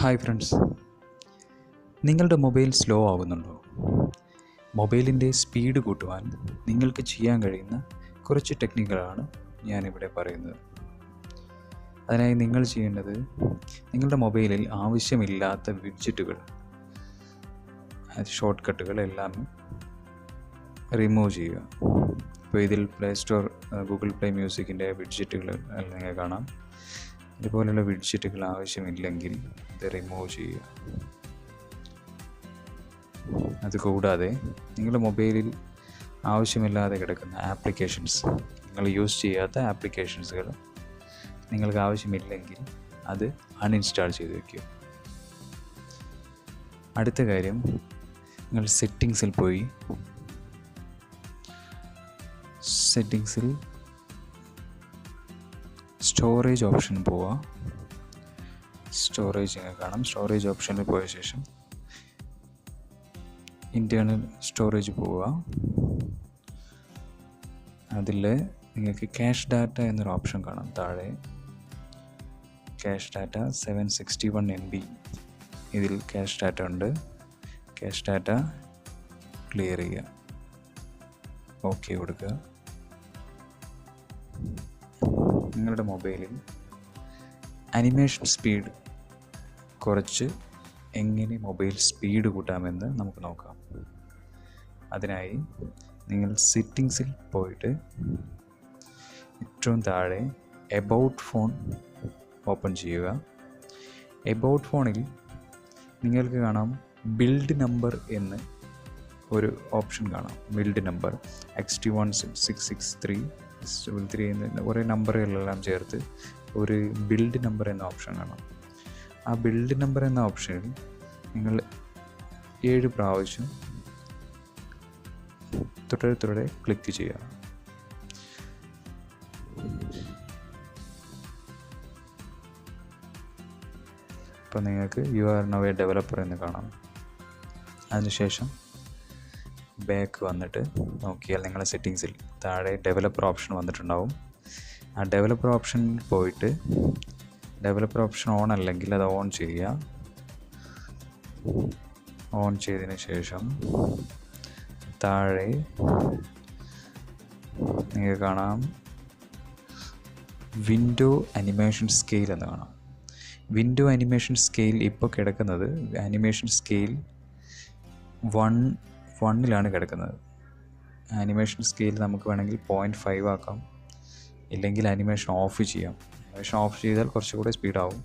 Hi friends നിങ്ങളുടെ mobile slow ആകുന്നുണ്ടോ മൊബൈലിന്റെ സ്പീഡ് കൂട്ടുവാൻ നിങ്ങൾക്ക് ചെയ്യാൻ കഴിയുന്ന കുറച്ച് ടെക്നിക്കുകളാണ് ഞാനിവിടെ പറയുന്നത്. അതിനായി നിങ്ങൾ ചെയ്യേണ്ടത് നിങ്ങളുടെ മൊബൈലിൽ ആവശ്യമില്ലാത്ത വിഡ്ജറ്റുകൾ ഷോർട്ട് കട്ടുകൾ എല്ലാം റിമൂവ് ചെയ്യുക. ഇപ്പോൾ ഇതിൽ പ്ലേ സ്റ്റോർ ഗൂഗിൾ പ്ലേ മ്യൂസിക്കിന്റെ വിഡ്ജറ്റുകൾ നിങ്ങൾ കാണാം. ഇതുപോലുള്ള വിഡ്ജറ്റുകൾ ആവശ്യമില്ലെങ്കിൽ ഇത് റിമൂവ് ചെയ്യുക. അതുകൂടാതെ നിങ്ങളുടെ മൊബൈലിൽ ആവശ്യമില്ലാതെ കിടക്കുന്ന ആപ്ലിക്കേഷൻസ് നിങ്ങൾ യൂസ് ചെയ്യാത്ത ആപ്ലിക്കേഷൻസുകൾ നിങ്ങൾക്ക് ആവശ്യമില്ലെങ്കിൽ അത് അൺഇൻസ്റ്റാൾ ചെയ്ത് വയ്ക്കുക അടുത്ത കാര്യം നിങ്ങൾ സെറ്റിങ്സിൽ പോയി സെറ്റിങ്സിൽ സ്റ്റോറേജ് ഓപ്ഷൻ പോവാ. സ്റ്റോറേജ് ഇങ്ങനെ കാണാം. സ്റ്റോറേജ് ഓപ്ഷനിൽ പോയ ശേഷം ഇന്റേർണൽ സ്റ്റോറേജ് പോവുക അതിൽ നിങ്ങൾക്ക് ക്യാഷ് ഡാറ്റ എന്നൊരു ഓപ്ഷൻ കാണാം താഴെ. Cache data seven sixty one M B ഇതിൽ ക്യാഷ് ഡാറ്റ ഉണ്ട്. ക്യാഷ് ഡാറ്റ ക്ലിയർ ചെയ്യുക. ഓക്കെ കൊടുക്കുക. നിങ്ങളുടെ മൊബൈലിൽ അനിമേഷൻ സ്പീഡ് കുറച്ച് എങ്ങനെ മൊബൈൽ സ്പീഡ് കൂട്ടാമെന്ന് നമുക്ക് നോക്കാം. അതിനായി നിങ്ങൾ സെറ്റിങ്സിൽ പോയിട്ട് ഏറ്റവും താഴെ എബൌട്ട് ഫോൺ ഓപ്പൺ ചെയ്യുക. എബൌട്ട് ഫോണിൽ നിങ്ങൾക്ക് കാണാം ബിൽഡ് നമ്പർ എന്ന് ഒരു ഓപ്ഷൻ കാണാം. Build number X T one six six three three എന്ന് കുറേ നമ്പറുകളെല്ലാം ചേർത്ത് ഒരു ബിൽഡ് നമ്പർ എന്ന ഓപ്ഷൻ കാണാം. ആ ബിൽഡ് നമ്പർ എന്ന ഓപ്ഷനിൽ നിങ്ങൾ ഏഴ് പ്രാവശ്യം തുടരെ തുടരെ ക്ലിക്ക് ചെയ്യുക. അപ്പോൾ നിങ്ങൾക്ക് you are now a developer എന്ന് കാണാം. അതിനുശേഷം ബാക്ക് വന്നിട്ട് നോക്കിയാൽ നിങ്ങളുടെ സെറ്റിങ്സിൽ താഴെ ഡെവലപ്പർ ഓപ്ഷൻ വന്നിട്ടുണ്ടാവും. ആ ഡെവലപ്പർ ഓപ്ഷൻ പോയിട്ട് ഡെവലപ്പർ ഓപ്ഷൻ ഓൺ അല്ലെങ്കിൽ അത് ഓൺ ചെയ്യുക. ഓൺ ചെയ്തതിന് ശേഷം താഴെ നിങ്ങൾക്ക് കാണാം. വിൻഡോ അനിമേഷൻ സ്കെയിൽ എന്ന് കാണാം. വിൻഡോ അനിമേഷൻ സ്കെയിൽ ഇപ്പോൾ കിടക്കുന്നത് അനിമേഷൻ സ്കെയിൽ വൺ വണ്ണിലാണ് കിടക്കുന്നത്. ആനിമേഷൻ സ്കെയിൽ നമുക്ക് വേണമെങ്കിൽ പോയിന്റ് ഫൈവ് ആക്കാം. ഇല്ലെങ്കിൽ ആനിമേഷൻ ഓഫ് ചെയ്യാം. ആനിമേഷൻ ഓഫ് ചെയ്താൽ കുറച്ചുകൂടെ സ്പീഡാവും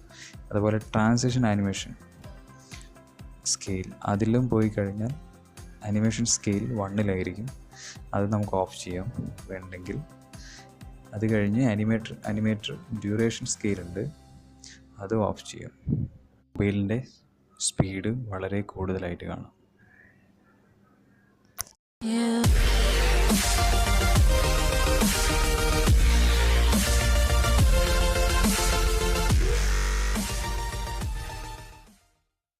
അതുപോലെ ട്രാൻസിഷൻ ആനിമേഷൻ സ്കെയിൽ അതിലും പോയി കഴിഞ്ഞാൽ ആനിമേഷൻ സ്കെയിൽ വണ്ണിലായിരിക്കും. അത് നമുക്ക് ഓഫ് ചെയ്യാം. വേണ്ടെങ്കിൽ അത് കഴിഞ്ഞ് അനിമേറ്റർ അനിമേറ്റർ ഡ്യൂറേഷൻ സ്കെയിൽ ഉണ്ട്. അത് ഓഫ് ചെയ്യാം. മൊബൈലിന്റെ സ്പീഡ് വളരെ കൂടുതലായിട്ട് കാണാം. Yeah.